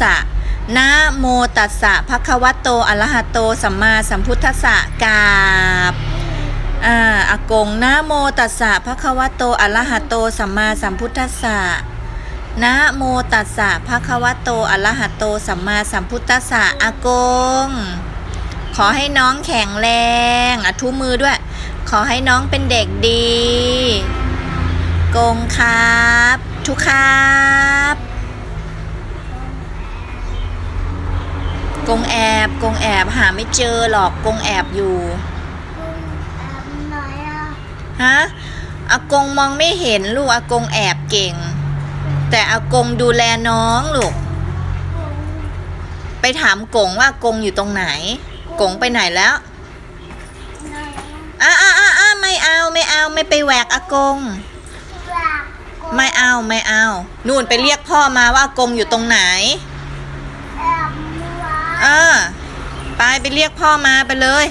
สะนะโมตัสสะภะคะวะโตอะระหะโต สัมมาสัมพุทธัสสะกาบอ่าอากงนะโมตัสสะภะคะวะโตอะระหะโต สัมมาสัมพุทธัสสะนะโมตัสสะภะคะวะโตอะระหะโต สัมมาสัมพุทธัสสะอากง ขอให้น้องแข็งแรงอทุมือด้วย ขอให้น้องเป็นเด็กดี กงครับ ทุกครับ กงแอบกงแอบหาไม่เจอหรอกกงแอบอยู่ฮะอากงมองไม่เห็นลูกอากงแอบเก่ง แต่อากงดูแลน้องลูกไปถามกงว่าอากงอยู่ตรงไหน กงไปไหนแล้วอะอะอะอะไม่เอาไม่เอาไม่ไปแหวกอากง ไม่เอาไม่เอา นู่นไปเรียกพ่อมาว่าอากงอยู่ตรงไหน เออไปเรียกพ่อมาไปเลย